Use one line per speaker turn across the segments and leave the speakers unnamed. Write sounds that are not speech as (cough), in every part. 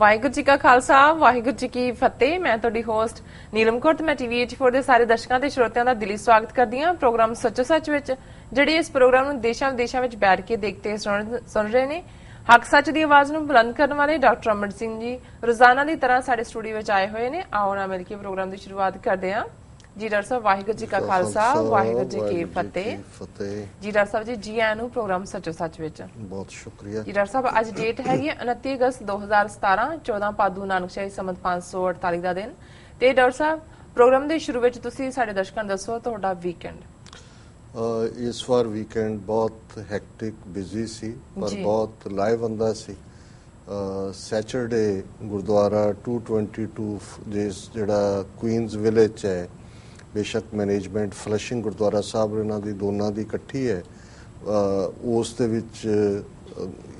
ਵਾਹਿਗੁਰੂ ਜੀ ਕਾ ਖਾਲਸਾ, ਵਾਹਿਗੁਰੂ ਜੀ ਕੀ ਫਤਿਹ। ਮੈਂ ਤੁਹਾਡੀ ਹੋਸਟ ਨੀਲਮ ਕੌਰ ਤੇ ਮੈਂ ਟੀਵੀ 84 ਦੇ ਸਾਰੇ ਦਰਸ਼ਕਾਂ ਤੇ ਸਰੋਤਿਆਂ ਦਾ ਦਿਲੀ ਸਵਾਗਤ ਕਰਦੀ ਹਾਂ। ਪ੍ਰੋਗਰਾਮ ਸੱਚੋ ਸੱਚ ਵਿੱਚ, ਜਿਹੜੇ ਇਸ ਪ੍ਰੋਗਰਾਮ ਨੂੰ ਦੇਸ਼ਾਂ ਵਿਦੇਸ਼ਾਂ ਵਿੱਚ ਬੈਠ ਕੇ ਦੇਖਦੇ ਸੁਣ ਸੁਣ ਰਹੇ ਨੇ, ਹੱਕ ਸੱਚ ਦੀ ਆਵਾਜ਼ ਨੂੰ ਬੁਲੰਦ ਕਰਨ ਵਾਲੇ ਡਾਕਟਰ ਅਮਰ ਸਿੰਘ ਜੀ ਰੋਜ਼ਾਨਾ ਦੀ ਤਰ੍ਹਾਂ ਸਾਡੇ ਸਟੂਡੀਓ ਵਿੱਚ ਆਏ ਹੋਏ ਨੇ। ਆਓ ਨਾ ਮਿਲ ਕੇ ਪ੍ਰੋਗਰਾਮ ਦੀ ਸ਼ੁਰੂਆਤ ਕਰਦੇ ਹਾਂ। ਜੀ ਡਾਕਟਰ ਸਾਹਿਬ ਵਾਹਿਗੁਰੂ ਜੀ ਕਾ ਖਾਲਸਾ ਵਾਹਿਗੁਰੂ ਜੀ ਕੀ ਫਤਿਹ। ਜੀ ਡਾਕਟਰ ਸਾਹਿਬ ਜੀ ਜੀ ਆਇਆਂ ਨੂੰ ਪ੍ਰੋਗਰਾਮ ਸੱਚੋ ਸੱਚ ਵਿੱਚ।
ਬਹੁਤ ਸ਼ੁਕਰੀਆ।
ਜੀ ਡਾਕਟਰ ਸਾਹਿਬ ਅੱਜ ਡੇਟ ਹੈਗੀ ਹੈ 29 ਅਗਸਤ 2017 14 ਪਾਦੂ ਨਾਨਕਸ਼ਾਹੀ ਸੰਮਤ 548 ਦਾ ਦਿਨ। ਤੇ ਡਾਕਟਰ ਸਾਹਿਬ ਪ੍ਰੋਗਰਾਮ ਦੇ ਸ਼ੁਰੂ ਵਿੱਚ ਤੁਸੀਂ ਸਾਡੇ ਦਰਸ਼ਕਾਂ ਨੂੰ ਦੱਸੋ ਤੁਹਾਡਾ ਵੀਕਐਂਡ
ਇਸ ਵਾਰ ਵੀਕਐਂਡ ਬਹੁਤ ਹੈਕਟਿਕ ਬਿਜ਼ੀ ਸੀ ਪਰ। ਬਹੁਤ ਲਾਈਵ ਹੁੰਦਾ ਸੀ ਸੈਚਰਡੇ ਗੁਰਦੁਆਰਾ 222 ਜਿਸ ਜਿਹੜਾ ਕੁਈਨਜ਼ ਵਿਲੇਜ ਹੈ ਬੇਸ਼ੱਕ ਮੈਨੇਜਮੈਂਟ ਫਲਸ਼ਿੰਗ ਗੁਰਦੁਆਰਾ ਸਾਹਿਬ ਇਹਨਾਂ ਦੀ ਦੋਨਾਂ ਦੀ ਇਕੱਠੀ ਹੈ ਉਸ ਦੇ ਵਿੱਚ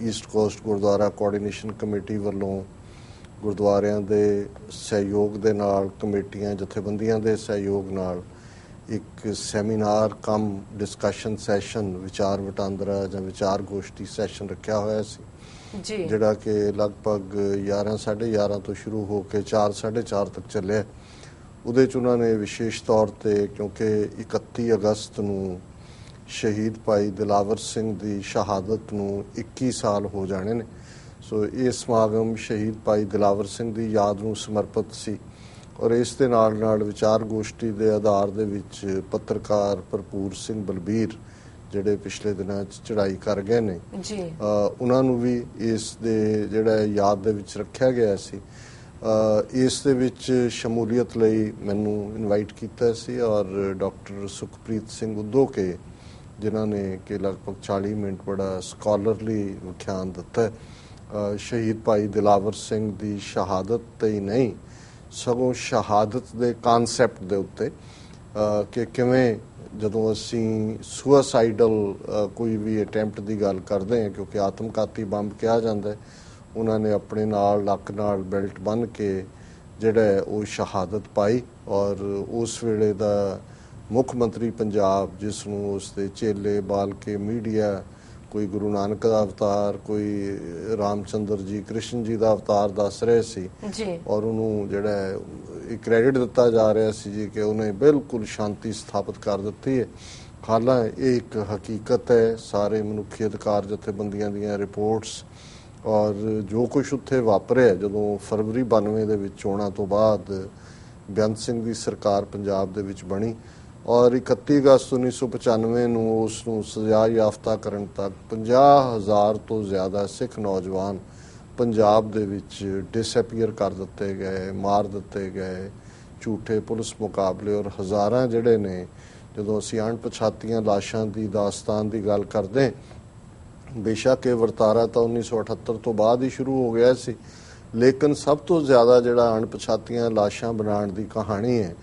east coast gurdwara coordination committee ਵੱਲੋਂ ਗੁਰਦੁਆਰਿਆਂ ਦੇ ਸਹਿਯੋਗ ਦੇ ਨਾਲ ਕਮੇਟੀਆਂ ਜਥੇਬੰਦੀਆਂ ਦੇ ਸਹਿਯੋਗ ਨਾਲ ਇੱਕ ਸੈਮੀਨਾਰ ਕਮ ਡਿਸਕਸ਼ਨ ਸੈਸ਼ਨ ਵਿਚਾਰ ਵਟਾਂਦਰਾ ਜਾਂ ਵਿਚਾਰ ਗੋਸ਼ਟੀ ਸੈਸ਼ਨ ਰੱਖਿਆ ਹੋਇਆ ਸੀ।
ਜੀ।
ਜਿਹੜਾ ਕਿ ਲਗਭਗ 11 11:30 ਤੋਂ ਸ਼ੁਰੂ ਹੋ ਕੇ 4 4:30 ਤੱਕ ਚੱਲਿਆ। ਉਹਦੇ ਚ ਉਹਨਾਂ ਨੇ ਵਿਸ਼ੇਸ਼ ਤੌਰ ਤੇ ਕਿਉਂਕਿ 31 ਅਗਸਤ ਨੂੰ ਸ਼ਹੀਦ ਭਾਈ ਦਿਲਾਵਰ ਸਿੰਘ ਦੀ ਸ਼ਹਾਦਤ ਨੂੰ 21 ਸਾਲ ਹੋ ਜਾਣੇ ਨੇ। ਸੋ ਇਹ ਸਮਾਗਮ ਸ਼ਹੀਦ ਭਾਈ ਦਿਲਾਵਰ ਸਿੰਘ ਦੀ ਯਾਦ ਨੂੰ ਸਮਰਪਿਤ ਸੀ। ਔਰ ਇਸ ਦੇ ਨਾਲ ਨਾਲ ਵਿਚਾਰ ਗੋਸ਼ਟੀ ਦੇ ਆਧਾਰ ਦੇ ਵਿੱਚ ਪੱਤਰਕਾਰ ਭਰਪੂਰ ਸਿੰਘ ਬਲਬੀਰ ਜਿਹੜੇ ਪਿਛਲੇ ਦਿਨਾਂ 'ਚ ਚੜ੍ਹਾਈ ਕਰ ਗਏ ਨੇ।
ਜੀ।
ਉਹਨਾਂ ਨੂੰ ਵੀ ਇਸ ਦੇ ਜਿਹੜਾ ਯਾਦ ਦੇ ਵਿੱਚ ਰੱਖਿਆ ਗਿਆ ਸੀ। ਇਸ ਦੇ ਵਿੱਚ ਸ਼ਮੂਲੀਅਤ ਲਈ ਮੈਨੂੰ ਇਨਵਾਈਟ ਕੀਤਾ ਸੀ ਔਰ ਡਾਕਟਰ ਸੁਖਪ੍ਰੀਤ ਸਿੰਘ ਉਦੋਕੇ, ਜਿਨ੍ਹਾਂ ਨੇ ਕਿ ਲਗਭਗ 40 ਮਿੰਟ ਬੜਾ ਸਕਾਲਰਲੀ ਵਿਖਿਆਨ ਦਿੱਤਾ ਸ਼ਹੀਦ ਭਾਈ ਦਿਲਾਵਰ ਸਿੰਘ ਦੀ ਸ਼ਹਾਦਤ ਤੇ ਹੀ ਨਹੀਂ, ਸਗੋਂ ਸ਼ਹਾਦਤ ਦੇ ਕਨਸੈਪਟ ਦੇ ਉੱਤੇ ਕਿ ਕਿਵੇਂ ਜਦੋਂ ਅਸੀਂ ਸੁਸਾਈਡਲ ਕੋਈ ਵੀ ਅਟੈਂਪਟ ਦੀ ਗੱਲ ਕਰਦੇ ਹਾਂ, ਕਿਉਂਕਿ ਆਤਮਘਾਤੀ ਬੰਬ ਕਿਹਾ ਜਾਂਦਾ ਹੈ ਉਹਨਾਂ ਨੇ ਆਪਣੇ ਨਾਲ ਲੱਕ ਨਾਲ ਬੈਲਟ ਬੰਨ ਕੇ ਜਿਹੜਾ ਉਹ ਸ਼ਹਾਦਤ ਪਾਈ ਔਰ ਉਸ ਵੇਲੇ ਦਾ ਮੁੱਖ ਮੰਤਰੀ ਪੰਜਾਬ ਜਿਸ ਨੂੰ ਉਸ ਦੇ ਚੇਲੇ ਬਾਲ ਕੇ ਮੀਡੀਆ ਕੋਈ ਗੁਰੂ ਨਾਨਕ ਦਾ ਅਵਤਾਰ ਕੋਈ ਰਾਮਚੰਦਰ ਜੀ ਕ੍ਰਿਸ਼ਨ ਜੀ ਦਾ ਅਵਤਾਰ ਦੱਸ ਰਹੇ ਸੀ
ਜੀ।
ਔਰ ਉਹਨੂੰ ਜਿਹੜਾ ਇਹ ਕ੍ਰੈਡਿਟ ਦਿੱਤਾ ਜਾ ਰਿਹਾ ਸੀ ਜੀ ਕਿ ਉਹਨੇ ਬਿਲਕੁਲ ਸ਼ਾਂਤੀ ਸਥਾਪਿਤ ਕਰ ਦਿੱਤੀ ਹੈ। ਹਾਲਾਂ ਇਹ ਇੱਕ ਹਕੀਕਤ ਹੈ ਸਾਰੇ ਮਨੁੱਖੀ ਅਧਿਕਾਰ ਜਥੇਬੰਦੀਆਂ ਦੀਆਂ ਰਿਪੋਰਟਸ ਔਰ ਜੋ ਕੁਝ ਉੱਥੇ ਵਾਪਰਿਆ ਜਦੋਂ ਫਰਵਰੀ 92 ਦੇ ਵਿੱਚ ਚੋਣਾਂ ਤੋਂ ਬਾਅਦ ਬੇਅੰਤ ਸਿੰਘ ਦੀ ਸਰਕਾਰ ਪੰਜਾਬ ਦੇ ਵਿੱਚ ਬਣੀ ਔਰ 31 ਅਗਸਤ 1995 ਨੂੰ ਉਸ ਨੂੰ ਸਜ਼ਾ ਯਾਫਤਾ ਕਰਨ ਤੱਕ 50000 ਤੋਂ ਜ਼ਿਆਦਾ ਸਿੱਖ ਨੌਜਵਾਨ ਪੰਜਾਬ ਦੇ ਵਿੱਚ ਡਿਸਐਪੀਅਰ ਕਰ ਦਿੱਤੇ ਗਏ, ਮਾਰ ਦਿੱਤੇ ਗਏ, ਝੂਠੇ ਪੁਲਿਸ ਮੁਕਾਬਲੇ ਔਰ ਹਜ਼ਾਰਾਂ ਜਿਹੜੇ ਨੇ, ਜਦੋਂ ਅਸੀਂ ਅਣਪਛਾਤੀਆਂ ਲਾਸ਼ਾਂ ਦੀ ਦਾਸਤਾਨ ਦੀ ਗੱਲ ਕਰਦੇ ਬੇਸ਼ੱਕ ਇਹ ਵਰਤਾਰਾ ਤਾਂ 1978 ਤੋਂ ਬਾਅਦ ਹੀ ਸ਼ੁਰੂ ਹੋ ਗਿਆ ਸੀ ਲੇਕਿਨ ਸਭ ਤੋਂ ਜ਼ਿਆਦਾ ਜਿਹੜਾ ਅਣਪਛਾਤੀਆਂ ਲਾਸ਼ਾਂ ਬਣਾਉਣ ਦੀ ਕਹਾਣੀ ਹੈ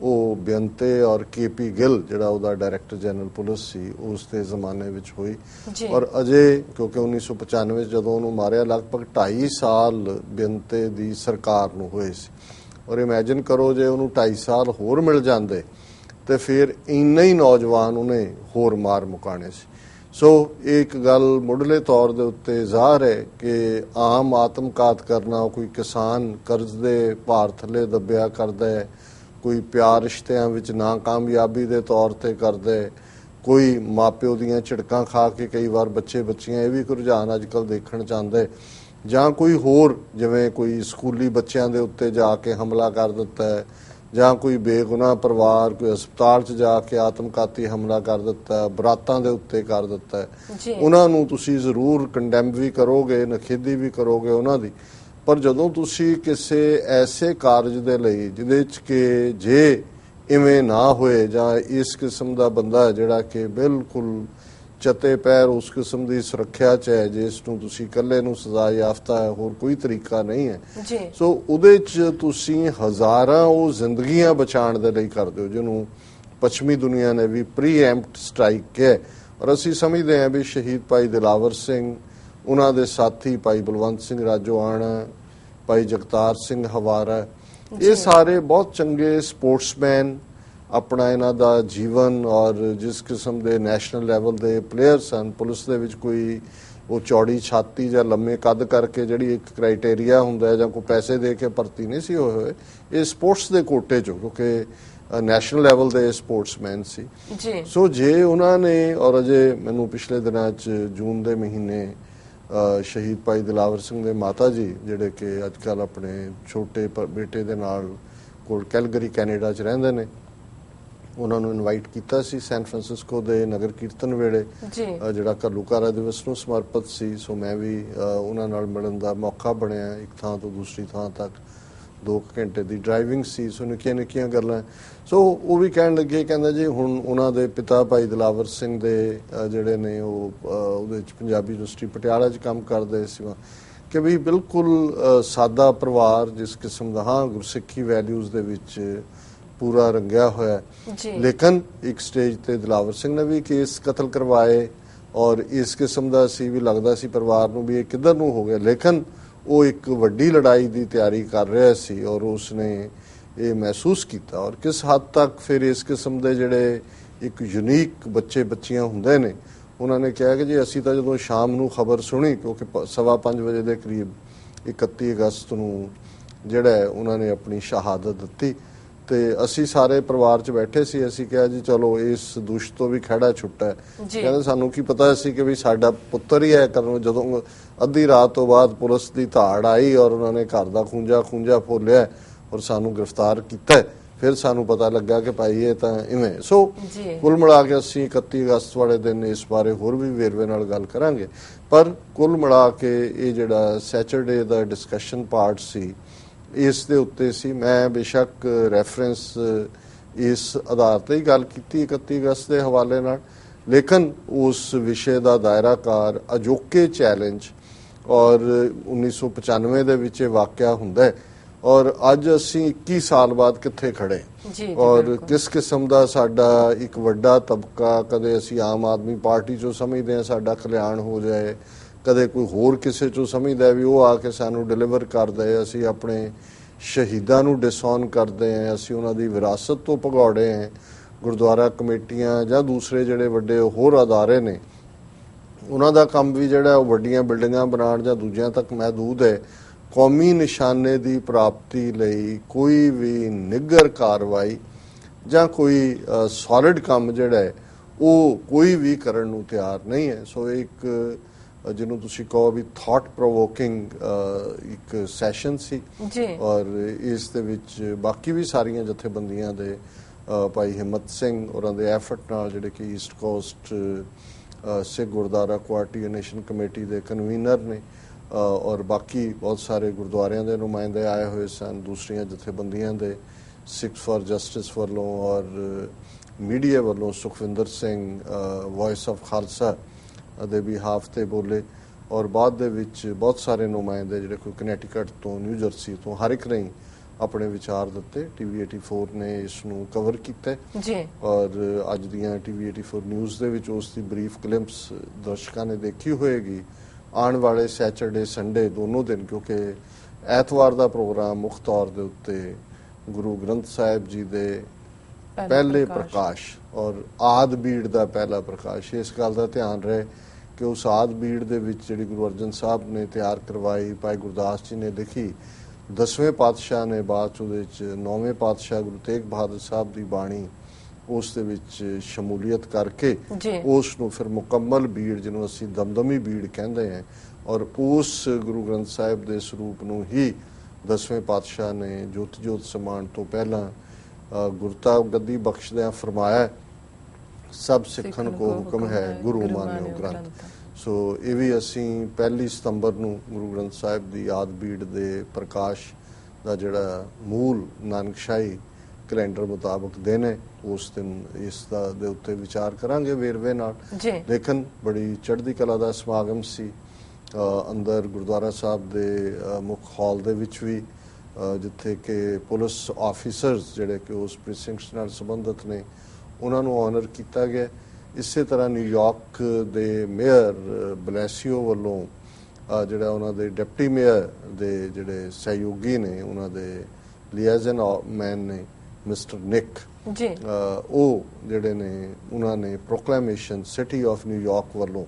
ਉਹ ਬੇਅੰਤੇ ਔਰ ਕੇਪੀ ਗਿੱਲ ਜਿਹੜਾ ਉਹਦਾ ਡਾਇਰੈਕਟਰ ਜਨਰਲ ਪੁਲਿਸ ਸੀ ਉਸ ਦੇ ਜ਼ਮਾਨੇ ਵਿੱਚ ਹੋਈ। ਔਰ ਅਜੇ ਕਿਉਂਕਿ 1995 ਚ ਜਦੋਂ ਉਹਨੂੰ ਮਾਰਿਆ ਲਗਭਗ 2.5 ਸਾਲ ਬੇਅੰਤੇ ਦੀ ਸਰਕਾਰ ਨੂੰ ਹੋਏ ਸੀ। ਔਰ ਇਮੇਜਿਨ ਕਰੋ ਜੇ ਉਹਨੂੰ 2.5 ਸਾਲ ਹੋਰ ਮਿਲ ਜਾਂਦੇ ਤੇ ਫਿਰ ਇੰਨੇ ਹੀ ਨੌਜਵਾਨ ਉਹਨੇ ਹੋਰ ਮਾਰ ਮੁਕਾਣੇ ਸੀ। ਸੋ ਇਹ ਇੱਕ ਗੱਲ ਮੁੱਢਲੇ ਤੌਰ ਦੇ ਉੱਤੇ ਜ਼ਾਹਰ ਹੈ ਕਿ ਆਮ ਆਤਮਕਾਤ ਕਰਨਾ ਕੋਈ ਕਿਸਾਨ ਕਰਜ਼ ਦੇ ਭਾਰ ਥੱਲੇ ਦੱਬਿਆ ਕਰਦਾ ਹੈ, ਕੋਈ ਪਿਆਰ ਰਿਸ਼ਤਿਆਂ ਵਿੱਚ ਨਾਕਾਮਯਾਬੀ ਦੇ ਤੌਰ ਤੇ ਕਰਦਾ ਹੈ, ਕੋਈ ਮਾਪਿਓ ਦੀਆਂ ਝਿੜਕਾਂ ਖਾ ਕੇ ਕਈ ਵਾਰ ਬੱਚੇ ਬੱਚੀਆਂ, ਇਹ ਵੀ ਕੋਈ ਰੁਝਾਨ ਅੱਜਕੱਲ ਦੇਖਣ ਚਾਹੁੰਦੇ ਜਾਂ ਕੋਈ ਹੋਰ, ਜਿਵੇਂ ਕੋਈ ਸਕੂਲੀ ਬੱਚਿਆਂ ਦੇ ਉੱਤੇ ਜਾ ਕੇ ਹਮਲਾ ਕਰ ਦਿੱਤਾ ਹੈ ਜਾਂ ਕੋਈ ਬੇਗੁਨਾਹ ਪਰਿਵਾਰ ਕੋਈ ਹਸਪਤਾਲ 'ਚ ਜਾ ਕੇ ਆਤਮਕਾਤੀ ਹਮਲਾ ਕਰ ਦਿੱਤਾ ਬਰਾਤਾਂ ਦੇ ਉੱਤੇ ਕਰ ਦਿੱਤਾ। ਉਹਨਾਂ ਨੂੰ ਤੁਸੀਂ ਜ਼ਰੂਰ ਕੰਡੈਮ ਵੀ ਕਰੋਗੇ ਨਖੇਦੀ ਵੀ ਕਰੋਗੇ ਉਹਨਾਂ ਦੀ ਪਰ ਜਦੋਂ ਤੁਸੀਂ ਕਿਸੇ ਐਸੇ ਕਾਰਜ ਦੇ ਲਈ ਜਿਹਦੇ 'ਚ ਕਿ ਜੇ ਇਵੇਂ ਨਾ ਹੋਏ ਜਾਂ ਇਸ ਕਿਸਮ ਦਾ ਬੰਦਾ ਜਿਹੜਾ ਕਿ ਬਿਲਕੁਲ ਚਤੇ ਪੈਰ ਉਸ ਕਿਸਮ ਦੀ ਸੁਰੱਖਿਆ 'ਚ ਹੈ ਜਿਸ ਨੂੰ ਤੁਸੀਂ ਇਕੱਲੇ ਨੂੰ ਸਜ਼ਾ ਯਾਫਤਾ ਹੈ ਹੋਰ ਕੋਈ ਤਰੀਕਾ ਨਹੀਂ ਹੈ।
ਜੀ।
ਸੋ ਉਹਦੇ 'ਚ ਤੁਸੀਂ ਹਜ਼ਾਰਾਂ ਉਹ ਜ਼ਿੰਦਗੀਆਂ ਬਚਾਉਣ ਦੇ ਲਈ ਕਰਦੇ ਹੋ ਜਿਹਨੂੰ ਪੱਛਮੀ ਦੁਨੀਆ ਨੇ ਵੀ ਪ੍ਰੀਐਮਪਟ ਸਟ੍ਰਾਈਕ ਕਿਹਾ ਔਰ ਅਸੀਂ ਸਮਝਦੇ ਹਾਂ ਵੀ ਸ਼ਹੀਦ ਭਾਈ ਦਿਲਾਵਰ ਸਿੰਘ ਉਹਨਾਂ ਦੇ ਸਾਥੀ ਭਾਈ ਬਲਵੰਤ ਸਿੰਘ ਰਾਜੋਆਣਾ ਭਾਈ ਜਗਤਾਰ ਸਿੰਘ ਹਵਾਰਾ ਇਹ ਸਾਰੇ ਬਹੁਤ ਚੰਗੇ ਸਪੋਰਟਸਮੈਨ ਆਪਣਾ ਇਹਨਾਂ ਦਾ ਜੀਵਨ ਔਰ ਜਿਸ ਕਿਸਮ ਦੇ ਨੈਸ਼ਨਲ ਲੈਵਲ ਦੇ ਪਲੇਅਰਸ ਹਨ ਪੁਲਿਸ ਦੇ ਵਿੱਚ ਕੋਈ ਉਹ ਚੌੜੀ ਛਾਤੀ ਜਾਂ ਲੰਮੇ ਕੱਦ ਕਰਕੇ ਜਿਹੜੀ ਇੱਕ ਕ੍ਰਾਈਟੇਰੀਆ ਹੁੰਦਾ ਹੈ ਜਾਂ ਕੋਈ ਪੈਸੇ ਦੇ ਕੇ ਭਰਤੀ ਨਹੀਂ ਸੀ ਹੋਏ ਹੋਏ ਇਹ ਸਪੋਰਟਸ ਦੇ ਕੋਟੇ ਚੋਂ ਕਿਉਂਕਿ ਨੈਸ਼ਨਲ ਲੈਵਲ ਦੇ ਸਪੋਰਟਸਮੈਨ ਸੀ।
ਜੀ।
ਸੋ ਜੇ ਉਹਨਾਂ ਨੇ ਔਰ ਅਜੇ ਮੈਨੂੰ ਪਿਛਲੇ ਦਿਨਾਂ 'ਚ ਜੂਨ ਦੇ ਮਹੀਨੇ ਸ਼ਹੀਦ ਭਾਈ ਦਿਲਾਵਰ ਸਿੰਘ ਦੇ ਮਾਤਾ ਜੀ ਜਿਹੜੇ ਕਿ ਅੱਜ ਕੱਲ ਆਪਣੇ ਛੋਟੇ ਬੇਟੇ ਦੇ ਨਾਲ ਕੋਲ ਕੈਲਗਰੀ ਕੈਨੇਡਾ 'ਚ ਰਹਿੰਦੇ ਨੇ ਉਹਨਾਂ ਨੂੰ ਇਨਵਾਈਟ ਕੀਤਾ ਸੀ ਸੈਨ ਫਰਾਂਸਿਸਕੋ ਦੇ ਨਗਰ ਕੀਰਤਨ ਵੇਲੇ। ਜਿਹੜਾ ਘੱਲੂਘਾਰਾ ਦਿਵਸ ਨੂੰ ਸਮਰਪਿਤ ਸੀ ਸੋ ਮੈਂ ਵੀ ਉਹਨਾਂ ਨਾਲ ਮਿਲਣ ਦਾ ਮੌਕਾ ਬਣਿਆ ਇੱਕ ਥਾਂ ਤੋਂ ਦੂਸਰੀ ਥਾਂ ਤੱਕ। 2 ਘੰਟੇ ਦੀ ਡਰਾਈਵਿੰਗ ਸੀ ਸੋ ਨਿੱਕੀਆਂ ਨਿੱਕੀਆਂ ਗੱਲਾਂ। ਸੋ ਉਹ ਵੀ ਕਹਿਣ ਲੱਗੇ ਕਹਿੰਦਾ ਜੀ ਹੁਣ ਉਹਨਾਂ ਦੇ ਪਿਤਾ ਭਾਈ ਦਿਲਾਵਰ ਸਿੰਘ ਦੇ ਜਿਹੜੇ ਨੇ ਉਹ ਉਹਦੇ ਚ ਪੰਜਾਬੀ ਯੂਨੀਵਰਸਿਟੀ ਪਟਿਆਲਾ 'ਚ ਕੰਮ ਕਰਦੇ ਸੀ ਕਿ ਵੀ ਬਿਲਕੁਲ ਸਾਦਾ ਪਰਿਵਾਰ ਜਿਸ ਕਿਸਮ ਦਾ ਹਾਂ ਗੁਰਸਿੱਖੀ ਵੈਲਿਊਜ਼ ਦੇ ਵਿੱਚ ਪੂਰਾ ਰੰਗਿਆ ਹੋਇਆ।
ਜੀ।
ਲੇਕਿਨ ਇੱਕ ਸਟੇਜ ਤੇ ਦਿਲਾਵਰ ਸਿੰਘ ਨੇ ਵੀ ਕੇਸ ਕਤਲ ਕਰਵਾਏ ਔਰ ਇਸ ਕਿਸਮ ਦਾ ਸੀ ਵੀ ਲੱਗਦਾ ਸੀ ਪਰਿਵਾਰ ਨੂੰ ਵੀ ਇਹ ਕਿੱਧਰ ਨੂੰ ਹੋ ਗਿਆ। ਲੇਕਿਨ ਉਹ ਇੱਕ ਵੱਡੀ ਲੜਾਈ ਦੀ ਤਿਆਰੀ ਕਰ ਰਿਹਾ ਸੀ ਔਰ ਉਸਨੇ ਇਹ ਮਹਿਸੂਸ ਕੀਤਾ ਔਰ ਕਿਸ ਹੱਦ ਤੱਕ ਫਿਰ ਇਸ ਕਿਸਮ ਦੇ ਜਿਹੜੇ ਇੱਕ ਯੂਨੀਕ ਬੱਚੇ ਬੱਚੀਆਂ ਹੁੰਦੇ ਨੇ ਉਹਨਾਂ ਨੇ ਕਿਹਾ ਕਿ ਜੀ ਅਸੀਂ ਤਾਂ ਜਦੋਂ ਸ਼ਾਮ ਨੂੰ ਖਬਰ ਸੁਣੀ ਕਿਉਂਕਿ ਪ- ਸਵਾ ਪੰਜ ਵਜੇ ਦੇ ਕਰੀਬ 31 ਅਗਸਤ ਨੂੰ ਜਿਹੜਾ ਉਹਨਾਂ ਨੇ ਆਪਣੀ ਸ਼ਹਾਦਤ ਦਿੱਤੀ। ਤੇ ਅਸੀਂ ਸਾਰੇ ਪਰਿਵਾਰ 'ਚ ਬੈਠੇ ਸੀ ਅਸੀਂ ਕਿਹਾ ਜੀ ਚਲੋ ਇਸ ਦੁਸ਼ ਤੋਂ ਵੀ ਖੜਾ ਛੁੱਟਾ। ਕਹਿੰਦੇ ਸਾਨੂੰ ਕੀ ਪਤਾ ਸੀ ਕਿ ਵੀ ਸਾਡਾ ਪੁੱਤਰ ਹੀ ਹੈ ਕਰਨ ਜਦੋਂ ਅੱਧੀ ਰਾਤ ਤੋਂ ਬਾਅਦ ਪੁਲਿਸ ਦੀ ਧਾੜ ਆਈ ਔਰ ਉਹਨਾਂ ਨੇ ਘਰ ਦਾ ਖੂੰਜਾ ਖੂੰਜਾ ਫੋਲਿਆ ਔਰ ਸਾਨੂੰ ਗ੍ਰਿਫਤਾਰ ਕੀਤਾ। ਫਿਰ ਸਾਨੂੰ ਪਤਾ ਲੱਗਾ ਕਿ ਭਾਈ ਇਹ ਤਾਂ ਇਵੇਂ। ਸੋ। ਕੁੱਲ ਮਿਲਾ ਕੇ ਅਸੀਂ 31 ਅਗਸਤ ਵਾਲੇ ਦਿਨ ਇਸ ਬਾਰੇ ਹੋਰ ਵੀ ਵੇਰਵੇ ਨਾਲ ਗੱਲ ਕਰਾਂਗੇ ਪਰ ਕੁੱਲ ਮਿਲਾ ਕੇ ਇਹ ਜਿਹੜਾ ਸੈਚਰਡੇ ਦਾ ਡਿਸਕਸ਼ਨ ਪਾਰਟ ਸੀ ਇਸ ਦੇ ਉੱਤੇ ਸੀ। ਮੈਂ ਬੇਸ਼ੱਕ ਰੈਫਰੈਂਸ ਇਸ ਆਧਾਰ ਤੇ ਹੀ ਗੱਲ ਕੀਤੀ 31 ਅਗਸਤ ਦੇ ਹਵਾਲੇ ਨਾਲ। ਲੇਕਿਨ ਉਸ ਵਿਸ਼ੇ ਦਾ ਦਾਇਰਾਕਾਰ ਅਜੋਕੇ ਚੈਲੰਜ ਔਰ 1995 ਦੇ ਵਿੱਚ ਇਹ ਵਾਕਿਆ ਹੁੰਦਾ ਹੈ। ਔਰ ਅੱਜ ਅਸੀਂ 21 ਸਾਲ ਬਾਅਦ ਕਿੱਥੇ ਖੜੇ ਔਰ। ਕਿਸ ਕਿਸਮ ਦਾ ਸਾਡਾ ਇੱਕ ਵੱਡਾ ਤਬਕਾ ਕਦੇ ਅਸੀਂ ਆਮ ਆਦਮੀ ਪਾਰਟੀ ਚੋਂ ਸਮਝਦੇ ਹਾਂ ਸਾਡਾ ਕਲਿਆਣ ਹੋ ਜਾਏ ਕਦੇ ਕੋਈ ਹੋਰ ਕਿਸੇ ਚੋਂ ਸਮਝਦਾ ਵੀ ਉਹ ਆ ਕੇ ਸਾਨੂੰ ਡਿਲੀਵਰ ਕਰਦਾ ਹੈ, ਅਸੀਂ ਆਪਣੇ ਸ਼ਹੀਦਾਂ ਨੂੰ ਡਿਸਓਨ ਕਰਦੇ ਹਾਂ, ਅਸੀਂ ਉਹਨਾਂ ਦੀ ਵਿਰਾਸਤ ਤੋਂ ਭਗੌੜੇ ਹਾਂ, ਗੁਰਦੁਆਰਾ ਕਮੇਟੀਆਂ ਜਾਂ ਦੂਸਰੇ ਜਿਹੜੇ ਵੱਡੇ ਹੋਰ ਅਦਾਰੇ ਨੇ, ਉਹਨਾਂ ਦਾ ਕੰਮ ਵੀ ਜਿਹੜਾ ਉਹ ਵੱਡੀਆਂ ਬਿਲਡਿੰਗਾਂ ਬਣਾਉਣ ਜਾਂ ਦੂਜਿਆਂ ਤੱਕ ਮਹਦੂਦ ਹੈ। ਕੌਮੀ ਨਿਸ਼ਾਨੇ ਦੀ ਪ੍ਰਾਪਤੀ ਲਈ ਕੋਈ ਵੀ ਨਿੱਗਰ ਕਾਰਵਾਈ ਜਾਂ ਕੋਈ ਸੋਲਿਡ ਕੰਮ ਜਿਹੜਾ ਹੈ, ਉਹ ਕੋਈ ਵੀ ਕਰਨ ਨੂੰ ਤਿਆਰ ਨਹੀਂ ਹੈ। ਸੋ ਇੱਕ ਜਿਹਨੂੰ ਤੁਸੀਂ ਕਹੋ ਵੀ ਥਾਟ ਪ੍ਰੋਵੋਕਿੰਗ ਇੱਕ ਸੈਸ਼ਨ ਸੀ।
ਜੀ।
ਔਰ ਇਸ ਦੇ ਵਿੱਚ ਬਾਕੀ ਵੀ ਸਾਰੀਆਂ ਜਥੇਬੰਦੀਆਂ ਦੇ ਭਾਈ ਹਿੰਮਤ ਸਿੰਘ ਔਰਾਂ ਦੇ ਐਫਰਟ ਨਾਲ ਜਿਹੜੇ ਕਿ east coast uh, Sikh gurdwara coordination committee ਦੇ ਕਨਵੀਨਰ ਨੇ। ਔਰ ਬਾਕੀ ਬਹੁਤ ਸਾਰੇ ਗੁਰਦੁਆਰਿਆਂ ਦੇ ਨੁਮਾਇੰਦੇ ਆਏ ਹੋਏ ਸਨ ਦੂਸਰੀਆਂ ਜਥੇਬੰਦੀਆਂ ਦੇ ਸਿੱਖ ਫॉर ਜਸਟਿਸ ਵੱਲੋਂ ਔਰ ਮੀਡੀਆ ਵੱਲੋਂ ਸੁਖਵਿੰਦਰ ਸਿੰਘ ਵਾਇਸ ਆਫ ਖਾਲਸਾ ਦੇ ਵੀ ਹਾਫ ਤੇ ਬੋਲੇ ਔਰ ਬਾਅਦ ਦੇ ਵਿੱਚ ਬਹੁਤ ਸਾਰੇ ਨੁਮਾਇੰਦੇ ਜਿਹੜੇ ਕੋਈ ਕਨੈਟੀਕਟ ਤੋਂ ਨਿਊ ਜਰਸੀ ਤੋਂ ਹਰ ਇੱਕ ਨੇ ਆਪਣੇ ਵਿਚਾਰ ਦਿੱਤੇ ਟੀਵੀ 84 ਨੇ ਇਸ ਨੂੰ ਕਵਰ ਕੀਤਾ।
ਜੀ
ਔਰ ਅੱਜ ਦੀਆਂ ਟੀਵੀ 84 ਨਿਊਜ਼ ਦੇ ਵਿੱਚ ਉਸ ਦੀ ਬਰੀਫ ਕਲਿੰਪਸ ਦਰਸ਼ਕਾਂ ਨੇ ਦੇਖੀ ਹੋਏਗੀ ਆਉਣ ਵਾਲੇ ਸੈਚਰਡੇ ਸੰਡੇ ਦੋਨੋਂ ਦਿਨ ਕਿਉਂਕਿ ਐਤਵਾਰ ਦਾ ਪ੍ਰੋਗਰਾਮ ਮੁੱਖ ਤੌਰ ਦੇ ਉੱਤੇ ਗੁਰੂ ਗ੍ਰੰਥ ਸਾਹਿਬ ਜੀ ਦੇ
ਪਹਿਲਾ। ਪ੍ਰਕਾਸ਼
ਔਰ ਆਦ ਬੀੜ ਦਾ ਪਹਿਲਾ ਪ੍ਰਕਾਸ਼ ਇਸ ਗੱਲ ਦਾ ਧਿਆਨ ਰਹੇ ਕਿ ਉਸ ਆਦ ਬੀੜ ਦੇ ਵਿੱਚ ਜਿਹੜੀ ਗੁਰੂ ਅਰਜਨ ਸਾਹਿਬ ਨੇ ਤਿਆਰ ਕਰਵਾਈ ਭਾਈ ਗੁਰਦਾਸ ਜੀ ਨੇ ਲਿਖੀ ਦਸਵੇਂ ਪਾਤਸ਼ਾਹ ਨੇ ਬਾਅਦ 'ਚ ਉਹਦੇ ਵਿੱਚ ਨੌਵੇਂ ਪਾਤਸ਼ਾਹ ਗੁਰੂ ਤੇਗ ਬਹਾਦਰ ਸਾਹਿਬ ਦੀ ਬਾਣੀ ਉਸ ਦੇ ਵਿੱਚ ਸ਼ਮੂਲੀਅਤ ਕਰਕੇ। ਉਸ ਨੂੰ ਫਿਰ ਮੁਕੰਮਲ ਬੀੜ ਜਿਹਨੂੰ ਅਸੀਂ ਦਮਦਮੀ ਬੀੜ ਕਹਿੰਦੇ ਹਾਂ ਔਰ ਉਸ ਗੁਰੂ ਗ੍ਰੰਥ ਸਾਹਿਬ ਦੇ ਸਰੂਪ ਨੂੰ ਹੀ ਦਸਵੇਂ ਪਾਤਸ਼ਾਹ ਨੇ ਜੋਤ ਜੋਤ ਸਮਾਨ ਤੋਂ ਪਹਿਲਾਂ ਗੁਰਤਾ ਗੱਦੀ ਬਖਸ਼ਦਿਆਂ ਫਰਮਾਇਆ ਸਭ ਸਿੱਖਣ ਕੋ ਹੁਕਮ ਹੈ ਗੁਰੂ ਮਾਨਿਓ ਗ੍ਰੰਥ। ਸੋ ਇਹ ਵੀ ਅਸੀਂ ਪਹਿਲੀ ਸਤੰਬਰ ਨੂੰ ਗੁਰੂ ਗ੍ਰੰਥ ਸਾਹਿਬ ਦੀ ਯਾਦ ਬੀੜ ਦੇ ਪ੍ਰਕਾਸ਼ ਦਾ ਜਿਹੜਾ ਮੂਲ ਨਾਨਕਸ਼ਾਹੀ ਕੈਲੰਡਰ ਮੁਤਾਬਕ ਦਿਨ ਹੈ ਉਸ ਦਿਨ ਇਸ ਦਾ ਦੇ ਉੱਤੇ ਵਿਚਾਰ ਕਰਾਂਗੇ ਵੇਰਵੇ ਨਾਲ। ਲੇਕਿਨ ਬੜੀ ਚੜ੍ਹਦੀ ਕਲਾ ਦਾ ਸਮਾਗਮ ਸੀ। ਅੰਦਰ ਗੁਰਦੁਆਰਾ ਸਾਹਿਬ ਦੇ ਮੁੱਖ ਹਾਲ ਦੇ ਵਿੱਚ ਵੀ ਜਿੱਥੇ ਕਿ ਪੁਲਿਸ ਆਫੀਸਰਸ ਜਿਹੜੇ ਕਿ ਉਸ ਪ੍ਰੀਸਿੰਕਟਸ ਨਾਲ ਸੰਬੰਧਿਤ ਨੇ ਉਹਨਾਂ ਨੂੰ ਆਨਰ ਕੀਤਾ ਗਿਆ। ਇਸੇ ਤਰ੍ਹਾਂ ਨਿਊਯਾਰਕ ਦੇ ਮੇਅਰ ਬਲੈਸੀਓ ਵੱਲੋਂ ਜਿਹੜਾ ਉਹਨਾਂ ਦੇ ਡਿਪਟੀ ਮੇਅਰ ਦੇ ਜਿਹੜੇ ਸਹਿਯੋਗੀ ਨੇ ਉਹਨਾਂ ਦੇ ਲਿਆਜ਼ਨ ਮੈਨ ਨੇ ਮਿਸਟਰ ਨਿਕ
ਜੀ।
ਉਹ ਜਿਹੜੇ ਨੇ ਉਹਨਾਂ ਨੇ ਪ੍ਰੋਕਲੇਮੇਸ਼ਨ ਸਿਟੀ ਆਫ ਨਿਊਯਾਰਕ ਵੱਲੋਂ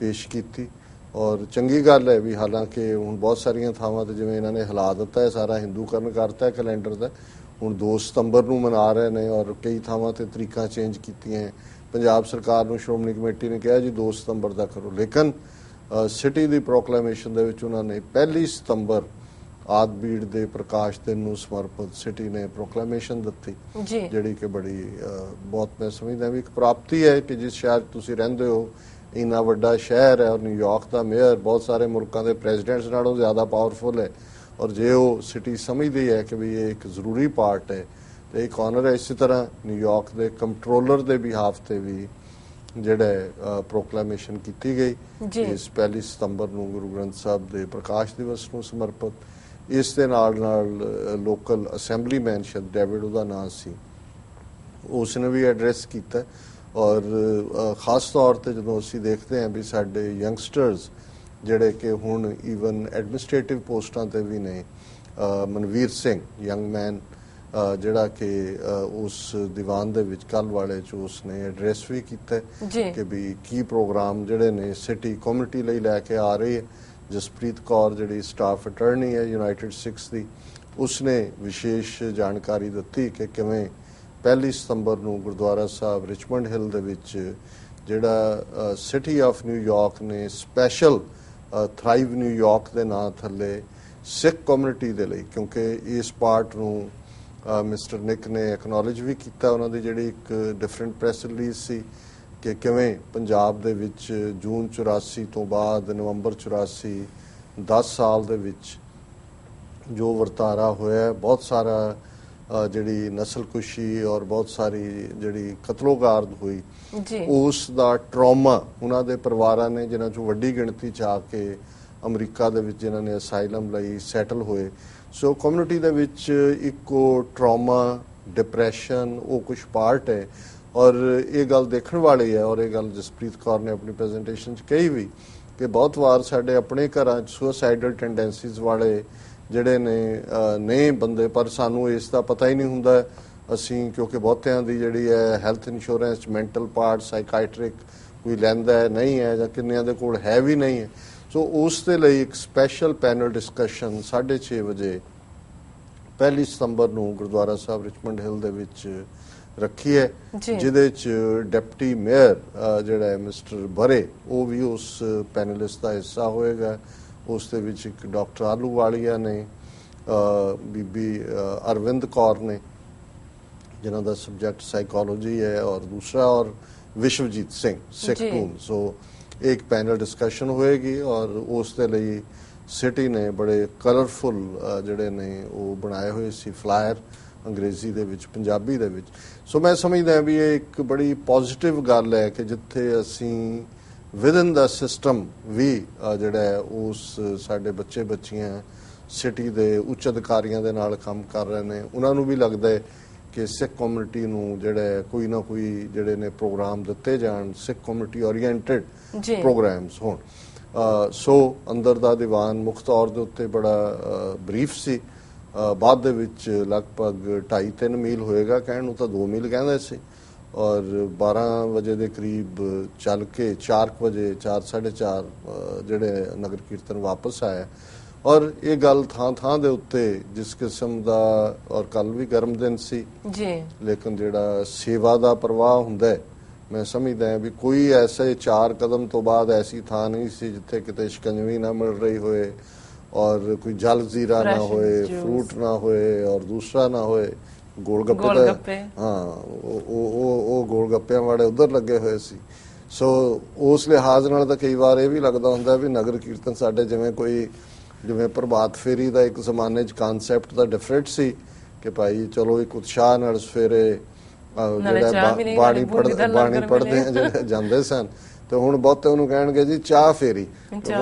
ਪੇਸ਼ ਕੀਤੀ। ਔਰ ਚੰਗੀ ਗੱਲ ਹੈ ਵੀ ਹਾਲਾਂਕਿ ਹੁਣ ਬਹੁਤ ਸਾਰੀਆਂ ਥਾਵਾਂ ਤੇ ਜਿਵੇਂ ਇਹਨਾਂ ਨੇ ਹਿਲਾ ਦਿੱਤਾ ਹੈ ਸਾਰਾ ਹਿੰਦੂਕਰਨ ਕਰਤਾ ਹੈ ਕੈਲੰਡਰ ਦਾ ਹੁਣ 2 ਸਤੰਬਰ ਨੂੰ ਮਨਾ ਰਹੇ ਨੇ ਔਰ ਕਈ ਥਾਵਾਂ ਤੇ ਤਰੀਕਾਂ ਚੇਂਜ ਕੀਤੀਆਂ। ਪੰਜਾਬ ਸਰਕਾਰ ਨੂੰ ਸ਼੍ਰੋਮਣੀ ਕਮੇਟੀ ਨੇ ਕਿਹਾ ਜੀ 2 ਸਤੰਬਰ ਦਾ ਕਰੋ। ਲੇਕਿਨ ਸਿਟੀ ਦੀ ਪ੍ਰੋਕਲੇਮੇਸ਼ਨ ਦੇ ਵਿੱਚ ਉਹਨਾਂ ਨੇ ਪਹਿਲੀ ਸਤੰਬਰ ਆਦ ਬੀੜ ਦੇ ਪ੍ਰਕਾਸ਼ ਦਿਨ ਨੂੰ ਸਮਰਪਿਤ ਸਿਟੀ ਨੇ ਪ੍ਰੋਕਲੇਮੇਸ਼ਨ ਦਿੱਤੀ ਜਿਹੜੀ ਕਿ ਬੜੀ ਬਹੁਤ ਮੈਂ ਸਮਝਦਾ ਵੀ ਇੱਕ ਪ੍ਰਾਪਤੀ ਹੈ ਕਿ ਜਿਸ ਸ਼ਹਿਰ ਤੁਸੀਂ ਰਹਿੰਦੇ ਹੋ ਇੰਨਾ ਵੱਡਾ ਸ਼ਹਿਰ ਹੈ ਔਰ ਨਿਊਯਾਰਕ ਦਾ ਮੇਅਰ ਬਹੁਤ ਸਾਰੇ ਮੁਲਕਾਂ ਦੇ ਪ੍ਰੈਜ਼ੀਡੈਂਟਸ ਨਾਲੋਂ ਜ਼ਿਆਦਾ ਪਾਵਰਫੁਲ ਹੈ। ਔਰ ਜੇ ਉਹ ਸਿਟੀ ਸਮਝਦੀ ਹੈ ਕਿ ਵੀ ਇਹ ਇੱਕ ਜ਼ਰੂਰੀ ਪਾਰਟ ਹੈ ਤੇ ਇੱਕ ਆਨਰ ਹੈ ਇਸੇ ਤਰ੍ਹਾਂ ਨਿਊਯਾਰਕ ਦੇ ਕੰਟਰੋਲਰ ਦੇ ਬਿਹਾਫ ਤੇ ਵੀ ਜਿਹੜਾ ਪ੍ਰੋਕਲੇਮੇਸ਼ਨ ਕੀਤੀ ਗਈ। ਇਸ ਪਹਿਲੀ ਸਤੰਬਰ ਨੂੰ ਗੁਰੂ ਗ੍ਰੰਥ ਸਾਹਿਬ ਦੇ ਪ੍ਰਕਾਸ਼ ਦਿਵਸ ਨੂੰ ਸਮਰਪਿਤ। ਇਸ ਦੇ ਨਾਲ ਨਾਲ ਲੋਕਲ ਅਸੈਂਬਲੀਮੈਨ ਸ਼ਦ ਡੇਵਿਡ ਉਹਦਾ ਨਾਮ ਸੀ। ਉਸ ਨੇ ਵੀ ਐਡਰੈਸ ਕੀਤਾ। ਔਰ ਖਾਸ ਤੌਰ ਤੇ ਜਦੋਂ ਅਸੀਂ ਦੇਖਦੇ ਹਾਂ ਵੀ ਸਾਡੇ ਯੰਗਸਟਰਸ ਜਿਹੜੇ ਕਿ ਹੁਣ ਈਵਨ ਐਡਮਿਨਿਸਟ੍ਰੇਟਿਵ ਪੋਸਟਾਂ ਤੇ ਵੀ ਨੇ ਮਨਵੀਰ ਸਿੰਘ ਯੰਗ ਮੈਨ ਜਿਹੜਾ ਕਿ ਉਸ ਦੀਵਾਨ ਦੇ ਵਿੱਚ ਕੱਲ ਵਾਲੇ ਚ ਉਸ ਨੇ ਐਡਰੈਸ ਵੀ ਕੀਤਾ ਕਿ ਵੀ ਕੀ ਪ੍ਰੋਗਰਾਮ ਜਿਹੜੇ ਨੇ ਸਿਟੀ ਕਮਿਊਨਿਟੀ ਲਈ ਲੈ ਕੇ ਆ ਰਹੀ ਹੈ। ਜਸਪ੍ਰੀਤ ਕੌਰ ਜਿਹੜੀ ਸਟਾਫ ਅਟਾਰਨੀ ਹੈ ਯੂਨਾਈਟਿਡ ਸਿਕਸ ਦੀ ਉਸਨੇ ਵਿਸ਼ੇਸ਼ ਜਾਣਕਾਰੀ ਦਿੱਤੀ ਕਿ ਕਿਵੇਂ ਪਹਿਲੀ ਸਤੰਬਰ ਨੂੰ ਗੁਰਦੁਆਰਾ ਸਾਹਿਬ ਰਿਚਮੰਡ ਹਿੱਲ ਦੇ ਵਿੱਚ ਜਿਹੜਾ ਸਿਟੀ ਆਫ ਨਿਊਯਾਰਕ ਨੇ ਸਪੈਸ਼ਲ ਥਰਾਈਵ ਨਿਊਯਾਰਕ ਦੇ ਨਾਂ ਥੱਲੇ, ਸਿੱਖ ਕਮਿਊਨਿਟੀ ਦੇ ਲਈ, ਕਿਉਂਕਿ ਇਸ ਪਾਰਟ ਨੂੰ ਮਿਸਟਰ ਨਿਕ ਨੇ ਐਕਨੋਲਜ ਵੀ ਕੀਤਾ, ਉਹਨਾਂ ਦੀ ਜਿਹੜੀ ਇੱਕ ਡਿਫਰੈਂਟ ਪ੍ਰੈਸ ਰਿਲੀਜ਼ ਸੀ ਕਿ ਕਿਵੇਂ ਪੰਜਾਬ ਦੇ ਵਿੱਚ ਜੂਨ 84 ਤੋਂ ਬਾਅਦ, ਨਵੰਬਰ 84 10 ਸਾਲ ਦੇ ਵਿੱਚ ਜੋ ਵਰਤਾਰਾ ਹੋਇਆ, ਬਹੁਤ ਸਾਰਾ ਜਿਹੜੀ ਨਸਲਕੁਸ਼ੀ ਔਰ ਬਹੁਤ ਸਾਰੀ ਜਿਹੜੀ ਕਤਲੋਗਾਰਦ ਹੋਈ ਉਸ ਦਾ ਟਰਾਮਾ ਉਹਨਾਂ ਦੇ ਪਰਿਵਾਰਾਂ ਨੇ ਜਿਨ੍ਹਾਂ ਚੋਂ ਵੱਡੀ ਗਿਣਤੀ ਚ ਆ ਕੇ ਅਮਰੀਕਾ ਦੇ ਵਿੱਚ ਜਿਨ੍ਹਾਂ ਨੇ ਅਸਾਈਲਮ ਲਈ ਸੈਟਲ ਹੋਏ। ਸੋ ਕਮਿਊਨਿਟੀ ਦੇ ਵਿੱਚ ਇੱਕੋ ਟਰਾਮਾ ਡਿਪਰੈਸ਼ਨ ਉਹ ਕੁਝ ਪਾਰਟ ਹੈ। ਔਰ ਇਹ ਗੱਲ ਦੇਖਣ ਵਾਲੀ ਹੈ ਔਰ ਇਹ ਗੱਲ ਜਸਪ੍ਰੀਤ ਕੌਰ ਨੇ ਆਪਣੀ ਪ੍ਰੈਜੈਂਟੇਸ਼ਨ ਚ ਕਹੀ ਵੀ ਕਿ ਬਹੁਤ ਵਾਰ ਸਾਡੇ ਆਪਣੇ ਘਰਾਂ ਚ ਸੁਸਾਈਡਲ ਟੈਂਡੈਂਸੀਜ਼ ਵਾਲੇ ਜਿਹੜੇ ਨੇ ਅਹ, ਨੇ ਬੰਦੇ ਪਰ ਸਾਨੂੰ ਇਸ ਦਾ ਪਤਾ ਹੀ ਨਹੀਂ ਹੁੰਦਾ। ਅਸੀਂ ਕਿਉਂਕਿ ਬਹੁਤਿਆਂ ਦੀ ਜਿਹੜੀ ਹੈ health insurance mental part psychiatric ਕੋਈ ਲੈਂਦਾ ਹੈ ਨਹੀਂ ਹੈ ਜਾਂ ਕਿੰਨਿਆਂ ਦੇ ਕੋਲ ਹੈ ਵੀ ਨਹੀਂ ਹੈ। ਸੋ ਉਸ ਦੇ ਲਈ ਇੱਕ ਸਪੈਸ਼ਲ ਪੈਨਲ ਡਿਸਕਸ਼ਨ 6:30 ਵਜੇ ਪਹਿਲੀ ਸਤੰਬਰ ਨੂੰ ਗੁਰਦੁਆਰਾ ਸਾਹਿਬ ਰਿਚਮੰਡ ਹਿੱਲ ਦੇ ਵਿੱਚ ਰੱਖੀ ਹੈ। ਜਿਹਦੇ ਚ ਡਿਪਟੀ ਮੇਅਰ ਜਿਹੜਾ ਹੈ ਮਿਸਟਰ ਬਰੇ ਉਹ ਵੀ ਉਸ ਪੈਨਲਿਸਟ ਦਾ ਹਿੱਸਾ ਹੋਏਗਾ। ਉਸ ਦੇ ਵਿੱਚ ਇੱਕ ਡਾਕਟਰ ਆਲੂਵਾਲੀਆ ਨੇ ਅਹ, ਬੀਬੀ ਅਰਵਿੰਦ ਕੌਰ ਨੇ ਜਿਨ੍ਹਾਂ ਦਾ ਸਬਜੈਕਟ ਸਾਈਕੋਲੋਜੀ ਹੈ ਔਰ ਦੂਸਰਾ ਔਰ ਵਿਸ਼ਵਜੀਤ ਸਿੰਘ ਸਿੱਖ
ਜੀ।
ਟੂਨ ਸੋ ਇੱਕ ਪੈਨਲ ਡਿਸਕਸ਼ਨ ਹੋਏਗੀ ਔਰ ਉਸ ਦੇ ਲਈ ਸਿਟੀ ਨੇ ਬੜੇ ਕਲਰਫੁਲ ਜਿਹੜੇ ਨੇ ਉਹ ਬਣਾਏ ਹੋਏ ਸੀ ਫਲਾਇਰ ਅੰਗਰੇਜ਼ੀ ਦੇ ਵਿੱਚ ਪੰਜਾਬੀ ਦੇ ਵਿੱਚ ਸੋ ਮੈਂ ਸਮਝਦਾ ਹਾਂ ਵੀ ਇਹ ਇੱਕ ਬੜੀ ਪੋਜ਼ਿਟਿਵ ਗੱਲ ਹੈ ਕਿ ਜਿੱਥੇ ਅਸੀਂ ਵਿਦਨ ਦਾ ਸਿਸਟਮ ਵੀ ਜਿਹੜਾ ਹੈ ਉਸ ਸਾਡੇ ਬੱਚੇ ਬੱਚੀਆਂ ਸਿਟੀ ਦੇ ਉੱਚ ਅਧਿਕਾਰੀਆਂ ਦੇ ਨਾਲ ਕੰਮ ਕਰ ਰਹੇ ਨੇ। ਉਹਨਾਂ ਨੂੰ ਵੀ ਲੱਗਦਾ ਹੈ ਕਿ ਸਿੱਖ ਕਮਿਊਨਿਟੀ ਨੂੰ ਜਿਹੜਾ ਕੋਈ ਨਾ ਕੋਈ ਜਿਹੜੇ ਨੇ ਪ੍ਰੋਗਰਾਮ ਦਿੱਤੇ ਜਾਣ ਸਿੱਖ ਕਮਿਊਨਿਟੀ ਓਰੀਐਂਟਡ। ਪ੍ਰੋਗਰਾਮਸ ਹੋਣ। ਸੋ ਅੰਦਰ ਦਾ ਦੀਵਾਨ ਮੁੱਖ ਤੌਰ ਦੇ ਉੱਤੇ ਬੜਾ ਬਰੀਫ ਸੀ। ਬਾਅਦ ਦੇ ਵਿੱਚ ਲਗਭਗ 2.5-3 ਮੀਲ ਹੋਏਗਾ ਕਹਿਣ ਨੂੰ ਤਾਂ 2 ਮੀਲ ਕਹਿੰਦੇ ਸੀ। ਔਰ 12 ਵਜੇ ਦੇ ਕਰੀਬ ਚੱਲ ਕੇ 4 ਵਜੇ 4:30 ਜਿਹੜੇ ਨਗਰ ਕੀਰਤਨ ਵਾਪਸ ਆਇਆ। ਔਰ ਇਹ ਗੱਲ ਥਾਂ ਥਾਂ ਦੇ ਉੱਤੇ ਜਿਸ ਕਿਸਮ ਦਾ ਔਰ ਕੱਲ ਵੀ ਗਰਮ ਦਿਨ ਸੀ।
ਜੀ।
ਲੇਕਿਨ ਜਿਹੜਾ ਸੇਵਾ ਦਾ ਪ੍ਰਵਾਹ ਹੁੰਦਾ ਮੈਂ ਸਮਝਦਾ ਹਾਂ ਵੀ ਕੋਈ ਐਸੇ ਚਾਰ ਕਦਮ ਤੋਂ ਬਾਅਦ ਐਸੀ ਥਾਂ ਨਹੀਂ ਸੀ ਜਿੱਥੇ ਕਿਤੇ ਸ਼ਿਕੰਜਵੀ ਨਾ ਮਿਲ ਰਹੀ ਹੋਏ ਔਰ ਕੋਈ ਜਲ ਜ਼ੀਰਾ ਨਾ ਹੋਏ। ਫਰੂਟ ਨਾ ਹੋਏ ਔਰ ਦੂਸਰਾ ਨਾ ਹੋਏ। ਗੋਲ ਗੱਪੇ
ਗੋਲਗੱਪੇ।
ਹਾਂ ਉਹ ਉਹ ਉਹ- ਗੋਲ ਗੱਪਿਆਂ ਵਾਲੇ ਉਧਰ ਲੱਗੇ ਹੋਏ ਸੀ ਸੋ ਉਸ ਲਿਹਾਜ਼ ਨਾਲ ਤਾਂ ਕਈ ਵਾਰ ਇਹ ਵੀ ਲੱਗਦਾ ਹੁੰਦਾ ਵੀ ਨਗਰ ਕੀਰਤਨ ਸਾਡੇ ਜਿਵੇਂ ਕੋਈ ਜਿਵੇਂ ਪ੍ਰਭਾਤ ਫੇਰੀ ਦਾ ਇੱਕ ਜ਼ਮਾਨੇ 'ਚ ਕਨਸੈਪਟ ਤਾਂ ਡਿਫਰੈਂਟ ਸੀ ਕਿ ਭਾਈ ਚਲੋ ਇੱਕ ਉਤਸ਼ਾਹ ਨਾਲ ਸਵੇਰੇ ਜਿਹੜਾ ਬਾਣੀ
ਦਾ
ਪੜ੍ਹਦੇ ਬਾਣੀ
ਮਿਲੇ।
ਜਿਹੜੇ ਜਾਂਦੇ ਸਨ ਤੇ ਹੁਣ ਬਹੁਤੇ ਉਹਨੂੰ ਕਹਿਣਗੇ ਜੀ ਚਾਹ ਫੇਰੀ।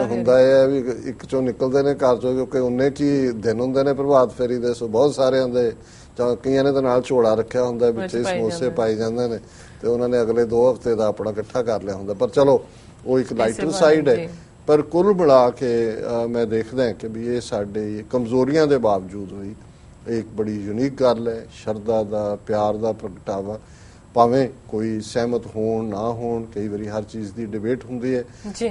ਹੁੰਦਾ ਇਹ ਹੈ ਵੀ ਇੱਕ ਚੋਂ ਨਿਕਲਦੇ ਨੇ ਘਰ ਚੋਂ ਕਿਉਂਕਿ ਉਹਨੇ ਕੀ ਦਿਨ ਹੁੰਦੇ ਨੇ ਪ੍ਰਭਾਤ ਫੇਰੀ ਦੇ ਸੋ ਬਹੁਤ ਸਾਰਿਆਂ ਦੇ ਜਾਂ ਕਈਆਂ ਨੇ ਤਾਂ ਨਾਲ ਝੋਲਾ ਰੱਖਿਆ ਹੁੰਦਾ ਵਿੱਚ ਸਮੋਸੇ। ਪਾਈ ਜਾਂਦੇ ਨੇ ਤੇ ਉਹਨਾਂ ਨੇ ਅਗਲੇ 2 ਹਫ਼ਤੇ ਦਾ ਆਪਣਾ ਇਕੱਠਾ ਕਰ ਲਿਆ ਹੁੰਦਾ। ਪਰ ਚਲੋ ਉਹ ਇੱਕ ਲਾਈਟਰ ਸਾਈਡ ਹੈ। ਪਰ ਕੁੱਲ ਮਿਲਾ ਕੇ ਮੈਂ ਦੇਖਦਾ ਕਿ ਵੀ ਇਹ ਸਾਡੇ ਕਮਜ਼ੋਰੀਆਂ ਦੇ ਬਾਵਜੂਦ ਵੀ ਇਹ ਇੱਕ ਬੜੀ ਯੂਨੀਕ ਗੱਲ ਹੈ। ਸ਼ਰਧਾ ਦਾ ਪਿਆਰ ਦਾ ਪ੍ਰਗਟਾਵਾ। ਭਾਵੇਂ ਕੋਈ ਸਹਿਮਤ ਹੋਣ ਨਾ ਹੋਣ ਕਈ ਵਾਰੀ ਹਰ ਚੀਜ਼ ਦੀ ਡਿਬੇਟ ਹੁੰਦੀ ਹੈ।